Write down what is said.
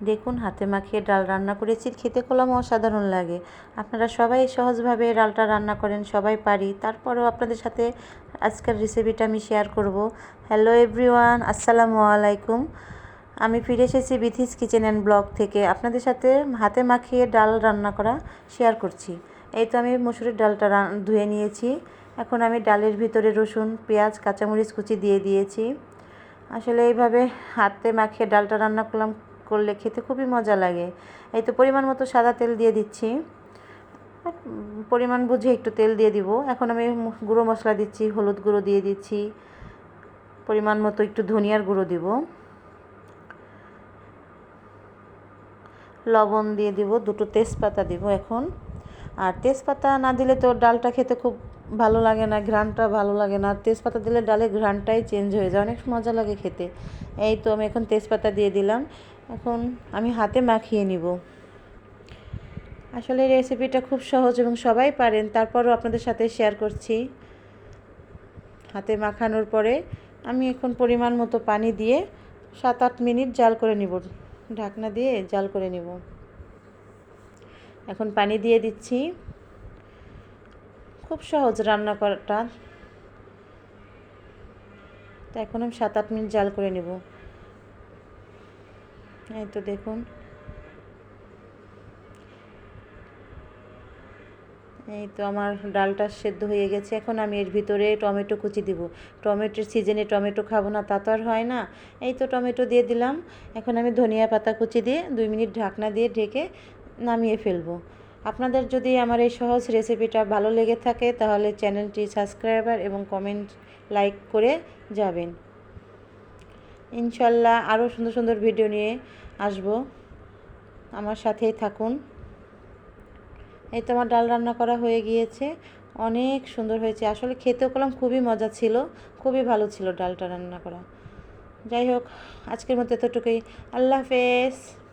দেখুন, হাতে মাখিয়ে ডাল রান্না করেছি, খেতে কলাম অসাধারণ লাগে। আপনারা সবাই সহজভাবে ডালটা রান্না করেন, সবাই পারি। তারপরেও আপনাদের সাথে আজকের রেসিপিটা আমি শেয়ার করব। হ্যালো এভরিওয়ান আসসালামু আলাইকুম। আমি ফিরে এসেছি বিথিস কিচেন অ্যান্ড ব্লগ থেকে। আপনাদের সাথে হাতে মাখিয়ে ডাল রান্না করা শেয়ার করছি। এই তো আমি মসুরের ডালটা ধুয়ে নিয়েছি। এখন আমি ডালের ভিতরে রসুন, পেঁয়াজ, কাঁচামরিচ কুচি দিয়ে দিয়েছি। আসলে এইভাবে হাতে মাখিয়ে ডালটা রান্না করলাম করলে খেতে খুবই মজা লাগে। এই তো পরিমাণ মতো সাদা তেল দিয়ে দিচ্ছি। পরিমাণ বুঝে একটু তেল দিয়ে দিব। এখন আমি গুঁড়ো মশলা দিচ্ছি, হলুদ গুঁড়ো দিয়ে দিচ্ছি। পরিমাণ মতো একটু ধনিয়ার গুঁড়ো দিব। লবণ দিয়ে দিব, দুটো তেজপাতা দিব এখন। আর তেজপাতা না দিলে তো ডালটা খেতে খুব ভালো লাগে না ঘ্রানটা ভালো লাগে না। তেজপাতা দিলে ডালের ঘ্রানটাই চেঞ্জ হয়ে যায়, অনেক মজা লাগে খেতে। এই তো আমি এখন তেজপাতা দিয়ে দিলাম। এখন আমি হাতে মাখিয়ে নিব। আসলে রেসিপিটা খুব সহজ এবং সবাই পারেন, তারপরও আপনাদের সাথে শেয়ার করছি। হাতে মাখানোর পরে আমি এখন পরিমাণ মতো পানি দিয়ে সাত আট মিনিট জাল করে নিব। ঢাকনা দিয়ে জাল করে নিব। এখন পানি দিয়ে দিচ্ছি। খুব সহজ রান্না করাটা। তো এখন আমি সাত আট মিনিট জাল করে নেব। এই তো দেখুন। এই তো আমার ডালটা সেদ্ধ হয়ে গেছে। এখন আমি এর ভিতরে টমেটো কুচি দিব। টমেটোর সিজনে টমেটো খাব না, তা তো আর হয় না। এই তো টমেটো দিয়ে দিলাম। এখন আমি ধনিয়া পাতা কুচি দিয়ে দুই মিনিট ঢাকনা দিয়ে ঢেকে নামিয়ে ফেলব। আপনাদের যদি আমার এই সহজ রেসিপিটা ভালো লেগে থাকে, তাহলে চ্যানেলটি সাবস্ক্রাইবার এবং কমেন্ট লাইক করে যাবেন। ইনশাল্লাহ আরও সুন্দর সুন্দর ভিডিও নিয়ে আসব। আমার সাথেই থাকুন। এই তো আমার ডাল রান্না করা হয়ে গিয়েছে। অনেক সুন্দর হয়েছে। আসলে খেতেও করলাম, খুবই মজা ছিল। খুবই ভালো ছিল ডালটা রান্না করা। যাই হোক, আজকের মতো এতটুকুই। আল্লাহ হাফেজ।